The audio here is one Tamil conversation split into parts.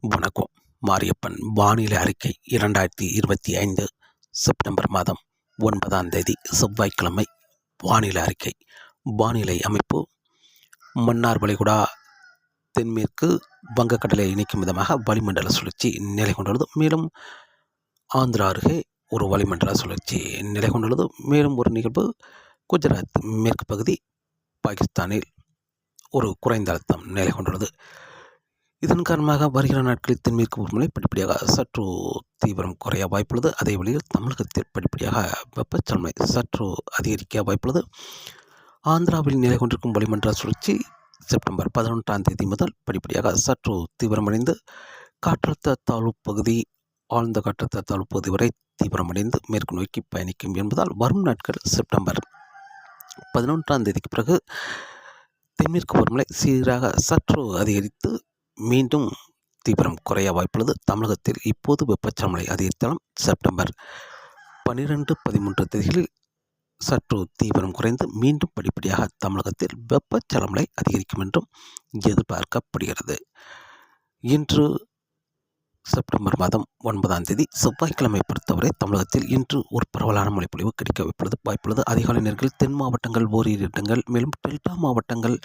வணக்கம். மாரியப்பன் வானிலை அறிக்கை இரண்டாயிரத்தி இருபத்தி ஐந்து செப்டம்பர் மாதம் ஒன்பதாம் தேதி செவ்வாய்க்கிழமை. வானிலை அறிக்கை. வானிலை அமைப்பு. மன்னார் வளைகுடா தென்மேற்கு வங்கக்கடலை இணைக்கும் விதமாக வளிமண்டல சுழற்சி நிலை கொண்டுள்ளது. மேலும் ஆந்திரா அருகே ஒரு வளிமண்டல சுழற்சி நிலை கொண்டுள்ளது. மேலும் ஒரு நிகழ்வு குஜராத் மேற்கு பகுதி பாகிஸ்தானில் ஒரு குறைந்த அழுத்தம் நிலை கொண்டுள்ளது. இதன் காரணமாக வருகிற நாட்களில் தென்மேற்கு பருவமழை படிப்படியாக சற்று தீவிரம் குறைய வாய்ப்புள்ளது. அதே வழியில் தமிழகத்தில் படிப்படியாக வெப்பச்சலமை சற்று அதிகரிக்க வாய்ப்புள்ளது. ஆந்திராவில் நிலை கொண்டிருக்கும் வளிமண்டல சுழற்சி செப்டம்பர் பதினொன்றாம் தேதி முதல் படிப்படியாக சற்று தீவிரமடைந்து காற்றழுத்த தாழ்வு பகுதி ஆழ்ந்த காற்றழுத்த தாழ்வு பகுதி வரை தீவிரமடைந்து மேற்கு நோக்கி பயணிக்கும் என்பதால் வரும் நாட்கள் செப்டம்பர் பதினொன்றாம் தேதிக்கு பிறகு தென்மேற்கு பருவமழை சீராக சற்று அதிகரித்து மீண்டும் தீவிரம் குறைய வாய்ப்புள்ளது. தமிழகத்தில் இப்போது வெப்பச்சலமழை அதிகரித்தாலும் செப்டம்பர் பன்னிரெண்டு பதிமூன்று தேதிகளில் சற்று தீவிரம் குறைந்து மீண்டும் படிப்படியாக தமிழகத்தில் வெப்பச்சலமழை அதிகரிக்கும் என்றும் எதிர்பார்க்கப்படுகிறது. இன்று செப்டம்பர் மாதம் ஒன்பதாம் தேதி செவ்வாய்க்கிழமை பொறுத்தவரை தமிழகத்தில் இன்று ஒரு பரவலான மழைப்பொழிவு கிடைக்க வைப்பது வாய்ப்புள்ளது. அதிகாலை நேரங்கள் தென் மாவட்டங்கள் ஓரிரு இடங்கள் மேலும் டெல்டா மாவட்டங்கள்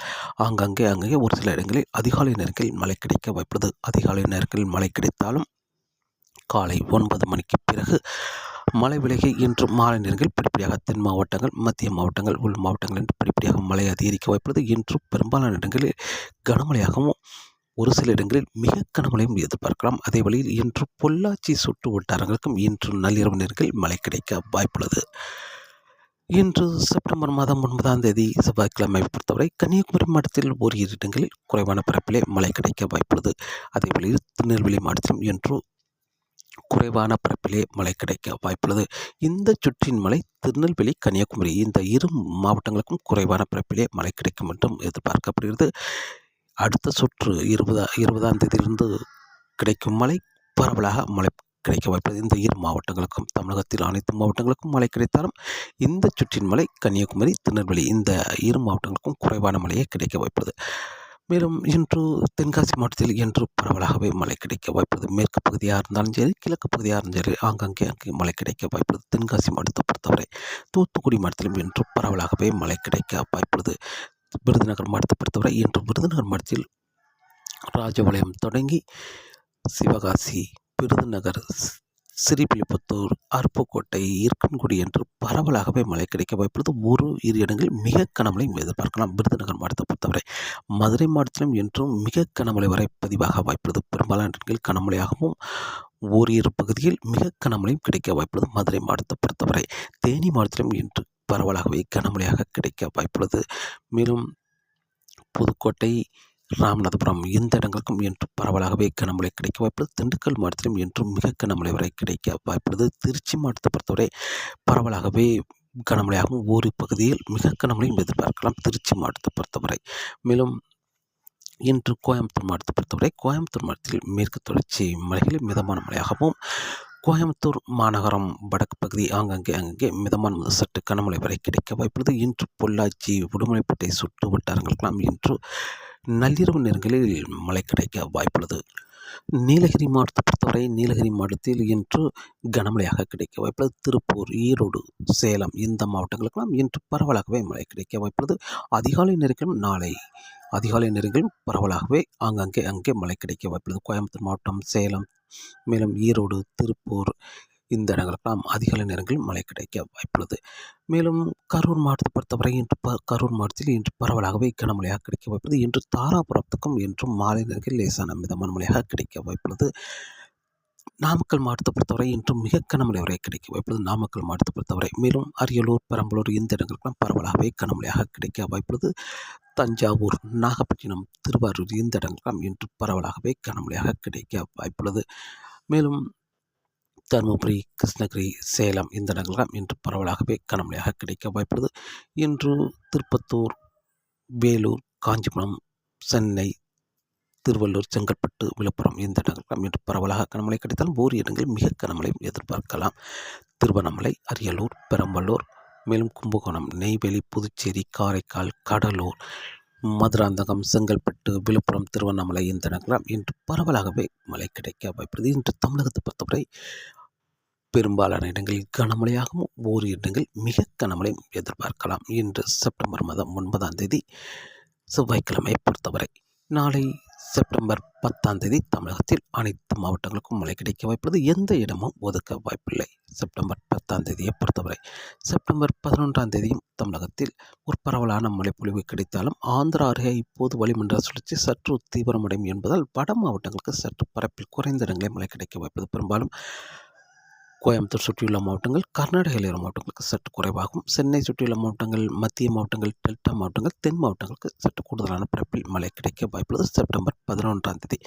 ஆங்காங்கே அங்கே ஒரு சில இடங்களில் அதிகாலை நேரங்களில் மழை கிடைக்க வாய்ப்புள்ளது. அதிகாலை நேரங்களில் மழை கிடைத்தாலும் காலை ஒன்பது மணிக்கு பிறகு மழை விலகி இன்று மாலை நேரங்களில் படிப்படியாக தென் மாவட்டங்கள் மத்திய மாவட்டங்கள் உள் மாவட்டங்கள் என்று படிப்படியாக மழை அதிகரிக்க வாய்ப்புள்ளது. இன்று பெரும்பாலான இடங்களில் கனமழையாகவும் ஒரு சில இடங்களில் மிக கனமழையும் எதிர்பார்க்கலாம். அதே வழியில் இன்று பொள்ளாச்சி சுற்று வட்டாரங்களுக்கும் இன்று நள்ளிரவு நேரங்களில் மழை கிடைக்க வாய்ப்புள்ளது. இன்று செப்டம்பர் மாதம் ஒன்பதாம் தேதி செவ்வாய்க்கிழமை பொறுத்தவரை கன்னியாகுமரி மாவட்டத்தில் ஓரிரு இடங்களில் குறைவான பரப்பிலே மழை கிடைக்க வாய்ப்புள்ளது. அதே வழியில் திருநெல்வேலி மாவட்டத்திலும் இன்று குறைவான பரப்பிலே மழை கிடைக்க வாய்ப்புள்ளது. இந்த சுற்றின் மழை திருநெல்வேலி கன்னியாகுமரி இந்த இரு மாவட்டங்களுக்கும் குறைவான பரப்பிலே மழை கிடைக்கும் என்றும் எதிர்பார்க்கப்படுகிறது. அடுத்த சுற்று இருபதா இருபதாம் தேதியிலிருந்து கிடைக்கும் மழை பரவலாக மழை கிடைக்க வாய்ப்புள்ளது. இந்த இரு மாவட்டங்களுக்கும் தமிழகத்தில் அனைத்து மாவட்டங்களுக்கும் மழை கிடைத்தாலும் இந்த சுற்றின் மழை கன்னியாகுமரி திருநெல்வேலி இந்த இரு மாவட்டங்களுக்கும் குறைவான மழையே கிடைக்க வாய்ப்புள்ளது. மேலும் இன்று தென்காசி மாவட்டத்தில் இன்று பரவலாகவே மழை கிடைக்க வாய்ப்புள்ளது. மேற்கு பகுதியாக இருந்தாலும் சரி கிழக்கு பகுதியாக இருந்தாலும் சரி ஆங்காங்கே அங்கே மழை கிடைக்க வாய்ப்புள்ளது. தென்காசி மாவட்டத்தை பொறுத்தவரை தூத்துக்குடி மாவட்டத்திலும் இன்று பரவலாகவே மழை கிடைக்க வாய்ப்புள்ளது. விருதுநகர் மாவட்டத்தை பொறுத்தவரை இன்று விருதுநகர் மாவட்டத்தில் ராஜபாளையம் தொடங்கி சிவகாசி விருதுநகர் ஸ்ரீவில்லிபுத்தூர் அருப்புக்கோட்டை இருக்கன்குடி என்று பரவலாகவே மழை கிடைக்க வாய்ப்புள்ளது. ஒரு இரு இடங்களில் மிக கனமழையும் எதிர்பார்க்கலாம். விருதுநகர் மாவட்டத்தை பொறுத்தவரை மதுரை மாவட்டத்திலும் என்றும் மிக கனமழை வரை பதிவாக வாய்ப்புள்ளது. பெரும்பாலான இடங்களில் கனமழையாகவும் ஓரிரு பகுதியில் மிக கனமழையும் கிடைக்க வாய்ப்புள்ளது. மதுரை மாவட்டத்தை பொறுத்தவரை தேனி மாவட்டத்திலும் இன்று பரவலாகவே கனமழையாக கிடைக்க வாய்ப்புள்ளது. மேலும் புதுக்கோட்டை ராமநாதபுரம் இந்த இடங்களுக்கும் இன்று பரவலாகவே கனமழை கிடைக்க வாய்ப்புள்ளது. திண்டுக்கல் மாவட்டத்திலும் இன்றும் மிக கனமழை வரை கிடைக்க வாய்ப்புள்ளது. திருச்சி மாவட்டத்தை பொறுத்தவரை பரவலாகவே கனமழையாகவும் ஒரு பகுதியில் மிக கனமழையும் எதிர்பார்க்கலாம் திருச்சி மாவட்டத்தை பொறுத்தவரை. மேலும் இன்று கோயம்புத்தூர் மாவட்டத்தை பொறுத்தவரை கோயம்புத்தூர் மாவட்டத்தில் மேற்கு தொடர்ச்சி மலைகளில் மிதமான மழையாகவும் கோயம்புத்தூர் மாநகரம் வடக்கு பகுதி ஆங்காங்கே அங்கங்கே மிதமான முதல் சற்று கனமழை வரை கிடைக்க வாய்ப்புள்ளது. இன்று பொள்ளாச்சி உடுமலைப்பேட்டை சுற்று வட்டாரங்களுக்கெல்லாம் இன்று நள்ளிரவு நேரங்களில் மழை கிடைக்க வாய்ப்புள்ளது. நீலகிரி மாவட்டத்தை பொறுத்தவரை நீலகிரி மாவட்டத்தில் இன்று கனமழையாக கிடைக்க வாய்ப்புள்ளது. திருப்பூர் ஈரோடு சேலம் இந்த மாவட்டங்களுக்கெல்லாம் இன்று பரவலாகவே மழை கிடைக்க வாய்ப்புள்ளது. அதிகாலை நேரங்களும் நாளை அதிகாலை நேரங்களும் பரவலாகவே ஆங்காங்கே அங்கே மழை கிடைக்க வாய்ப்புள்ளது. கோயம்புத்தூர் மாவட்டம் சேலம் மேலும் ஈரோடு திருப்பூர் இந்த இடங்களுக்கெல்லாம் அதிகாலை நேரங்களில் மழை கிடைக்க வாய்ப்புள்ளது. மேலும் கரூர் மாவட்டத்தை பொறுத்தவரை இன்று ப கரூர் மாவட்டத்தில் இன்று பரவலாகவே கனமழையாக கிடைக்க வாய்ப்புள்ளது. இன்று தாராபுரத்துக்கும் இன்றும் மாலை நேரங்களில் லேசான மிதமான மழையாக கிடைக்க வாய்ப்புள்ளது. நாமக்கல் மாவட்டத்தை பொறுத்தவரை இன்றும் மிக கனமழை வரை கிடைக்க வாய்ப்புள்ளது நாமக்கல் மாவட்டத்தை பொறுத்தவரை மேலும் அரியலூர் பெரம்பலூர் இந்த இடங்களுக்கெல்லாம் பரவலாகவே கனமழையாக கிடைக்க வாய்ப்புள்ளது தஞ்சாவூர் நாகப்பட்டினம் திருவாரூர் இந்த இடங்களுக்கெல்லாம் இன்று பரவலாகவே கனமழையாக கிடைக்க வாய்ப்புள்ளது மேலும் தருமபுரி கிருஷ்ணகிரி சேலம் இந்த இடங்கள்லாம் இன்று பரவலாகவே கனமழையாக கிடைக்க வாய்ப்புள்ளது இன்று திருப்பத்தூர் வேலூர் காஞ்சிபுரம் சென்னை திருவள்ளூர் செங்கல்பட்டு விழுப்புரம் இந்த இடங்களுக்கெல்லாம் இன்று பரவலாக கனமழை கிடைத்தாலும் ஓர் இடங்களில் மிக கனமழையும் எதிர்பார்க்கலாம். திருவண்ணாமலை அரியலூர் பெரம்பலூர் மேலும் கும்பகோணம் நெய்வேலி புதுச்சேரி காரைக்கால் கடலூர் மதுராந்தகம் செங்கல்பட்டு விழுப்புரம் திருவண்ணாமலை இந்த நகரம் இன்று பரவலாகவே மழை கிடைக்க வாய்ப்புள்ளது. இன்று தமிழகத்தை பொறுத்தவரை பெரும்பாலான இடங்களில் கனமழையாகவும் ஓரிரு இடங்கள் மிக கனமழையும் எதிர்பார்க்கலாம். இன்று செப்டம்பர் மாதம் ஒன்பதாம் தேதி செவ்வாய்க்கிழமை பொறுத்தவரை. நாளை செப்டம்பர் பத்தாம் தேதி தமிழகத்தில் அனைத்து மாவட்டங்களுக்கும் மழை கிடைக்க வாய்ப்புள்ளது. எந்த இடமும் ஒதுக்க வாய்ப்பில்லை. செப்டம்பர் பத்தாம் தேதியை பொறுத்தவரை செப்டம்பர் பதினொன்றாம் தேதியும் தமிழகத்தில் ஒரு பரவலான மழைப்பொழிவு கிடைத்தாலும் ஆந்திரா அருகே இப்போது வளிமண்டல சுழற்சி சற்று தீவிரமடையும் என்பதால் வட மாவட்டங்களுக்கு சற்று பரப்பில் குறைந்த இடங்களில் மழை கிடைக்க வாய்ப்பது பெரும்பாலும் கோயம்புத்தூர் சுற்றியுள்ள மாவட்டங்கள் கர்நாடக எல்லையோர மாவட்டங்களுக்கு சற்று குறைவாகும் சென்னை சுற்றியுள்ள மாவட்டங்கள் மத்திய மாவட்டங்கள் டெல்டா மாவட்டங்கள் தென் மாவட்டங்களுக்கு சற்று கூடுதலான பரப்பில் மழை கிடைக்க வாய்ப்புள்ளது. செப்டம்பர் பதினொன்றாம் தேதி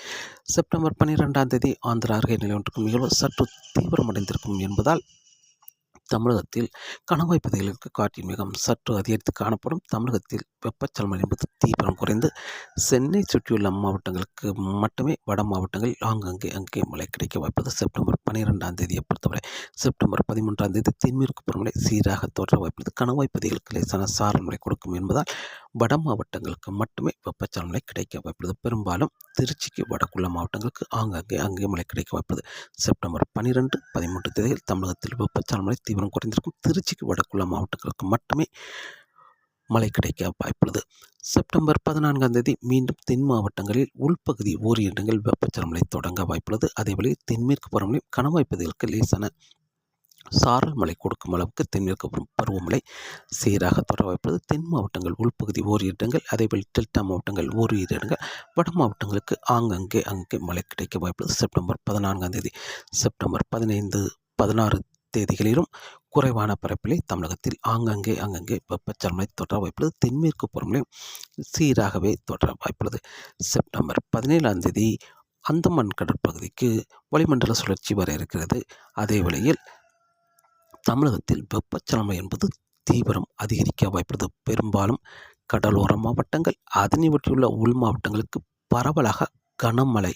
செப்டம்பர் பன்னிரெண்டாம் தேதி ஆந்திரா அருகே நிலை ஒன்றுக்கு மிகவும் சற்று தீவிரமடைந்திருக்கும் என்பதால் தமிழகத்தில் கணவாய் பகுதிகளுக்கு காற்றின் வேகம் சற்று அதிகரித்து காணப்படும். தமிழகத்தில் வெப்பச்சலனம் என்பது தீவிரம் குறைந்து சென்னை சுற்றியுள்ள மாவட்டங்களுக்கு மட்டுமே வட மாவட்டங்களில் ஆங்காங்கே அங்கே மழை கிடைக்க வாய்ப்பது செப்டம்பர் பன்னிரெண்டாம் தேதியை பொறுத்தவரை செப்டம்பர் பதிமூன்றாம் தேதி தென்மேற்கு பருவமழை சீராக தோற்ற வாய்ப்புள்ளது. கணவாய் பகுதிகளுக்கு லேசான சாரல் மழை கொடுக்கும் என்பதால் வட மாவட்டங்களுக்கு மட்டுமே வெப்பச்சலன கிடைக்க வாய்ப்புள்ளது பெரும்பாலும் திருச்சிக்கு வடக்குள்ள மாவட்டங்களுக்கு ஆங்காங்கே அங்கே மழை கிடைக்க வாய்ப்புள்ளது செப்டம்பர் பன்னிரெண்டு பதிமூன்று தேதியில் தமிழகத்தில் வெப்பச்சலன மழை தீவிரம் குறைந்திருக்கும். திருச்சிக்கு வடக்குள்ள மாவட்டங்களுக்கு மட்டுமே மழை கிடைக்க வாய்ப்புள்ளது. செப்டம்பர் பதினான்காம் தேதி மீண்டும் தென் மாவட்டங்களில் உள்பகுதி ஓரிரு இடங்கள் வெப்பச்சலமழை தொடங்க வாய்ப்புள்ளது. அதேவேளை தென்மேற்கு பருவமழை கணவாய் பகுதிகளுக்கு லேசான சாரல் மழை கொடுக்கும் அளவுக்கு தென்மேற்கு பருவமழை சீராக தொடர வாய்ப்பது தென் மாவட்டங்கள் உள்பகுதி ஓரிரு இடங்கள் அதேபோல் டெல்டா மாவட்டங்கள் ஓரிரு இடங்கள் வட மாவட்டங்களுக்கு ஆங்கங்கே அங்கே மழை கிடைக்க வாய்ப்புள்ளது. செப்டம்பர் பதினான்காம் தேதி செப்டம்பர் பதினைந்து பதினாறு தேதிகளிலும் குறைவான பரப்பிலே தமிழகத்தில் ஆங்கங்கே அங்கங்கே வெப்பச்சலனை தொடர வாய்ப்புள்ளது. தென்மேற்கு பருவமழை சீராகவே தொடர வாய்ப்புள்ளது. செப்டம்பர் பதினேழாம் தேதி அந்தமான் கடற்பகுதிக்கு வளிமண்டல சுழற்சி வர இருக்கிறது. அதே வேளையில் தமிழகத்தில் வெப்பச்சலனம் என்பது தீவிரம் அதிகரிக்க வாய்ப்புள்ளது. பெரும்பாலும் கடலோர மாவட்டங்கள் அதனை ஒட்டியுள்ள உள் மாவட்டங்களுக்கு பரவலாக கனமழை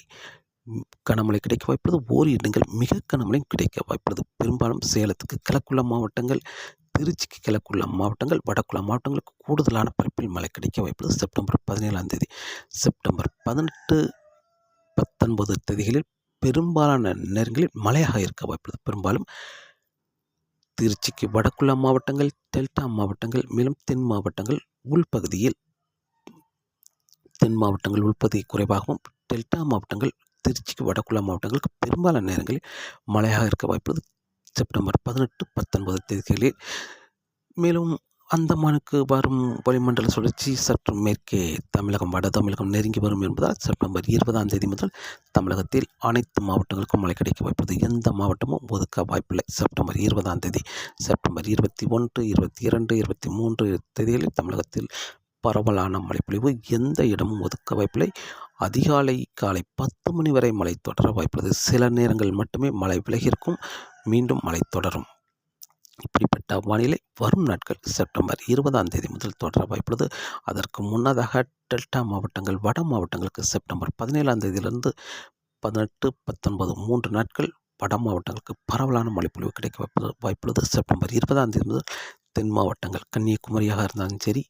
கனமழை கிடைக்க வாய்ப்புள்ளது. ஓரி இடங்கள் மிக கனமழையும் கிடைக்க வாய்ப்புள்ளது. பெரும்பாலும் சேலத்துக்கு கிழக்குள்ள மாவட்டங்கள் திருச்சிக்கு கிழக்குள்ள மாவட்டங்கள் வடக்குள்ள மாவட்டங்களுக்கு கூடுதலான பரப்பில் மழை கிடைக்க வாய்ப்புள்ளது. செப்டம்பர் பதினேழாம் தேதி செப்டம்பர் பதினெட்டு பத்தொன்பது தேதிகளில் பெரும்பாலான நேரங்களில் மழையாக இருக்க வாய்ப்புள்ளது. பெரும்பாலும் திருச்சிக்கு வடக்குள்ள மாவட்டங்கள் டெல்டா மாவட்டங்கள் மேலும் தென் மாவட்டங்கள் உள்பகுதியில் தென் மாவட்டங்கள் உள்பகுதி குறைவாகவும் டெல்டா மாவட்டங்கள் திருச்சிக்கு வடக்குள்ள மாவட்டங்களுக்கு பெரும்பாலான நேரங்களில் மழையாக இருக்க வாய்ப்பு செப்டம்பர் பதினெட்டு பத்தொன்பது தேதிகளில் மேலும் அந்தமானுக்கு வரும் வளிமண்டல சுழற்சி சற்று மேற்கே தமிழகம் வட தமிழகம் நெருங்கி வரும் என்பதால் செப்டம்பர் இருபதாம் தேதி முதல் தமிழகத்தில் அனைத்து மாவட்டங்களுக்கும் மழை கிடைக்க வாய்ப்பது எந்த மாவட்டமும் ஒதுக்க வாய்ப்பில்லை. செப்டம்பர் இருபதாம் தேதி செப்டம்பர் இருபத்தி ஒன்று இருபத்தி இரண்டு இருபத்தி மூன்று தேதிகளில் தமிழகத்தில் பரவலான மழைப்பொழிவு எந்த இடமும் ஒதுக்க வாய்ப்பில்லை. அதிகாலை காலை பத்து மணி வரை மழை தொடர வாய்ப்புள்ளது. சில நேரங்கள் மட்டுமே மழை விலகியிருக்கும் மீண்டும் மழை தொடரும். இப்படிப்பட்ட வானிலை வரும் நாட்கள் செப்டம்பர் இருபதாம் தேதி முதல் தொடர வாய்ப்புள்ளது. அதற்கு முன்னதாக டெல்டா மாவட்டங்கள் வட மாவட்டங்களுக்கு செப்டம்பர் பதினேழாம் தேதியிலிருந்து பதினெட்டு பத்தொன்பது மூன்று நாட்கள் வட மாவட்டங்களுக்கு பரவலான மழைப்பொழிவு கிடைக்க வாய்ப்புள்ளது. செப்டம்பர் இருபதாம் தேதி முதல் தென் மாவட்டங்கள் கன்னியாகுமரியாக இருந்தாலும் சரி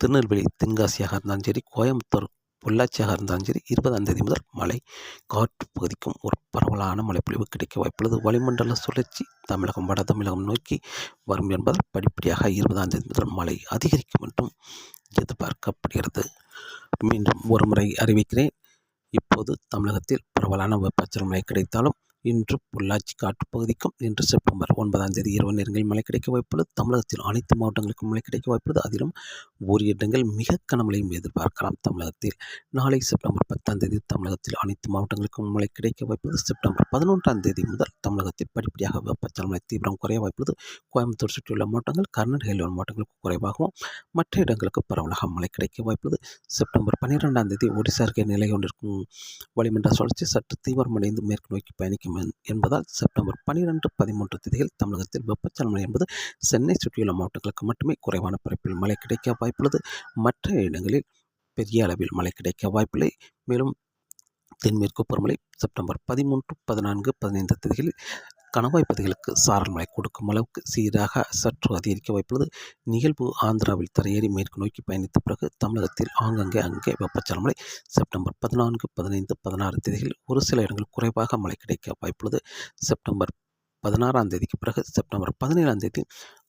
திருநெல்வேலி தென்காசியாக இருந்தாலும் சரி கோயம்புத்தூர் பொள்ளாச்சியாக இருந்தாலும் சரி இருபதாம் தேதி முதல் மழை காற்று பகுதிக்கும் ஒரு பரவலான மழைப்பொழிவு கிடைக்க வாய்ப்புள்ளது. வளிமண்டல சுழற்சி தமிழகம் வட தமிழகம் நோக்கி வரும் என்பதால் படிப்படியாக இருபதாம் தேதி முதல் மழை அதிகரிக்கும் என்றும் எதிர்பார்க்கப்படுகிறது. மீண்டும் ஒரு முறை அறிவிக்கிறேன். இப்போது தமிழகத்தில் பரவலான வெப்பச்சல் மழை கிடைத்தாலும் இன்று பொள்ளாச்சி காட்டுப்பகுதிக்கும் இன்று செப்டம்பர் ஒன்பதாம் தேதி இரவு நேரங்களில் மழை கிடைக்க வாய்ப்புள்ளது. தமிழகத்தில் அனைத்து மாவட்டங்களுக்கும் மழை கிடைக்க வாய்ப்புள்ளது. அதிலும் ஓரி இடங்கள் மிக கனமழையும் எதிர்பார்க்கலாம். தமிழகத்தில் நாளை செப்டம்பர் பத்தாம் தேதி தமிழகத்தில் அனைத்து மாவட்டங்களுக்கும் மழை கிடைக்க வாய்ப்புள்ளது. செப்டம்பர் பதினொன்றாம் தேதி முதல் தமிழகத்தில் படிப்படியாக வெப்பச்சலமழை தீவிரம் குறைய வாய்ப்புள்ளது. கோயம்புத்தூர் சுற்றியுள்ள மாவட்டங்கள் கர்நாடக உள்ள மாவட்டங்களுக்கு குறைவாகவும் மற்ற இடங்களுக்கு பரவலாக மழை கிடைக்க வாய்ப்புள்ளது. செப்டம்பர் பன்னிரெண்டாம் தேதி ஒடிசா அருகே நிலை கொண்டிருக்கும் வளிமண்டல சுழற்சி சற்று தீவிரமடைந்து மேற்கு நோக்கி பயணிக்கும் என்பதால் செப்டம்பர் பனிரெண்டு பதிமூன்று திதிகள் தமிழகத்தில் வெப்பச்சலனம் என்பது சென்னை சுற்றியுள்ள மாவட்டங்களுக்கு மட்டுமே குறைவான பரப்பில் மழை கிடைக்க வாய்ப்புள்ளது. மற்ற இடங்களில் பெரிய அளவில் மழை கிடைக்க வாய்ப்பில்லை. மேலும் தென்மேற்கு பருவமழை செப்டம்பர் பதிமூன்று பதினான்கு பதினைந்து தேதிகளில் கணவாய் பகுதிகளுக்கு சாரல் மழை கொடுக்கும் அளவுக்கு சீராக சற்று அதிகரிக்க வாய்ப்புள்ளது. நிகழ்வு ஆந்திராவில் தரையேறி மேற்கு நோக்கி பயணித்த பிறகு தமிழகத்தில் ஆங்கங்கே அங்கே வெப்பச்சலம் மழை செப்டம்பர் பதினான்கு பதினைந்து பதினாறு தேதிகளில் ஒரு சில இடங்கள் குறைவாக மழை கிடைக்க வாய்ப்புள்ளது. செப்டம்பர் பதினாறாம் தேதிக்கு பிறகு செப்டம்பர் பதினேழாம் தேதி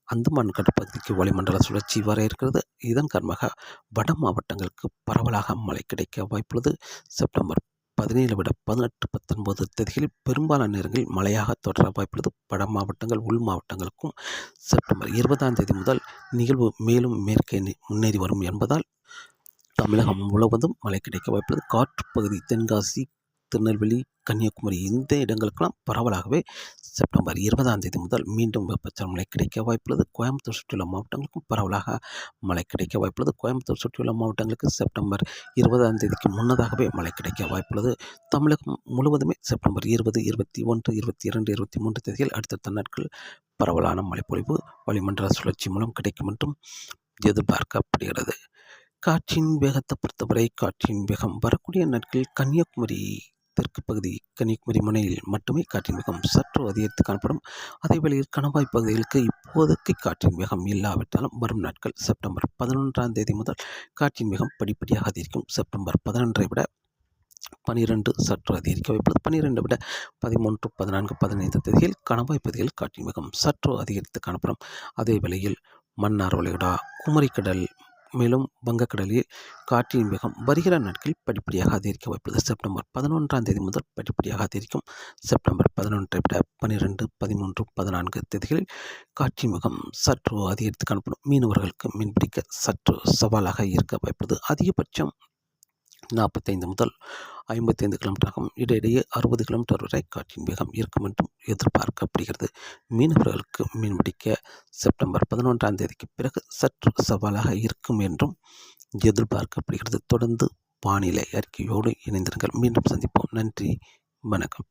அந்தமான் கடற்பகுதிக்கு வளிமண்டல சுழற்சி வர இருக்கிறது. இதன் காரணமாக வட மாவட்டங்களுக்கு பரவலாக மழை கிடைக்க வாய்ப்புள்ளது. செப்டம்பர் பதினேழு விட பதினெட்டு பத்தொன்பது தேதிகளில் பெரும்பாலான நேரங்களில் மழையாக தொடர வாய்ப்புள்ளது. வட மாவட்டங்கள் உள் மாவட்டங்களுக்கும் செப்டம்பர் இருபதாம் தேதி முதல் நிகழ்வு மேலும் மேற்கே முன்னேறி வரும் என்பதால் தமிழகம் முழுவதும் மழை கிடைக்க வாய்ப்புள்ளது. காற்று பகுதி தென்காசி திருநெல்வேலி கன்னியாகுமரி இந்த இடங்களுக்கெல்லாம் பரவலாகவே செப்டம்பர் இருபதாம் தேதி முதல் மீண்டும் வெப்பச்சலன மழை கிடைக்க வாய்ப்புள்ளது. கோயம்புத்தூர் சுற்றியுள்ள மாவட்டங்களுக்கும் பரவலாக மழை கிடைக்க வாய்ப்புள்ளது. கோயம்புத்தூர் சுற்றியுள்ள மாவட்டங்களுக்கு செப்டம்பர் இருபதாம் தேதிக்கு முன்னதாகவே மழை கிடைக்க வாய்ப்புள்ளது. தமிழகம் முழுவதுமே செப்டம்பர் இருபது இருபத்தி ஒன்று இருபத்தி இரண்டு இருபத்தி மூன்று தேதியில் அடுத்தடுத்த நாட்கள் பரவலான மழைப்பொழிவு வளிமண்டல சுழற்சி மூலம் கிடைக்கும் என்றும் எதிர்பார்க்கப்படுகிறது. காற்றின் வேகத்தை பொறுத்தவரை காற்றின் வேகம் வரக்கூடிய நாட்களில் கன்னியாகுமரி தெற்கு பகுதி கன்னியாகுமரி முனையில் மட்டுமே காற்றின் வேகம் சற்று அதிகரித்து காணப்படும். அதே கணவாய் பகுதிகளுக்கு இப்போதைக்கு காற்றின் வேகம் இல்லாவிட்டாலும் வரும் நாட்கள் செப்டம்பர் பதினொன்றாம் தேதி முதல் காற்றின் வேகம் படிப்படியாக அதிகரிக்கும். செப்டம்பர் பதினொன்றை விட பனிரெண்டு சற்று அதிகரிக்க வைப்பது பனிரெண்டு விட பதிமூன்று பதினான்கு பதினைந்து தேதியில் கணவாய் பகுதியில் காற்றின் வேகம் சற்று அதிகரித்து காணப்படும். அதே வேளையில் மன்னார் வளைகுடா குமரிக்கடல் மேலும் வங்கக்கடலில் காற்றின் வேகம் வருகிற நாட்களில் படிப்படியாக அதிகரிக்க வாய்ப்புள்ளது. செப்டம்பர் பதினொன்றாம் தேதி முதல் படிப்படியாக அதிகரிக்கும். செப்டம்பர் பதினொன்றை விட பன்னிரெண்டு பதிமூன்று பதினான்கு தேதிகளில் காற்றின் வேகம் சற்று அதிகரித்து காணப்படும். மீனவர்களுக்கு மீன்பிடிக்க சற்று சவாலாக இருக்க வாய்ப்புள்ளது. அதிகபட்சம் நாற்பத்தைந்து முதல் ஐம்பத்தைந்து கிலோமீட்டர் ஆகும் இடையிடையே அறுபது கிலோமீட்டர் வரை காற்றின் வேகம் இருக்கும் என்றும் எதிர்பார்க்கப்படுகிறது. மீனவர்களுக்கு மீன்பிடிக்க செப்டம்பர் பதினொன்றாம் தேதிக்கு பிறகு சற்று சவாலாக இருக்கும் என்றும் எதிர்பார்க்கப்படுகிறது. தொடர்ந்து வானிலை அறிக்கையோடு இணைந்திருங்கள். மீண்டும் சந்திப்போம். நன்றி. வணக்கம்.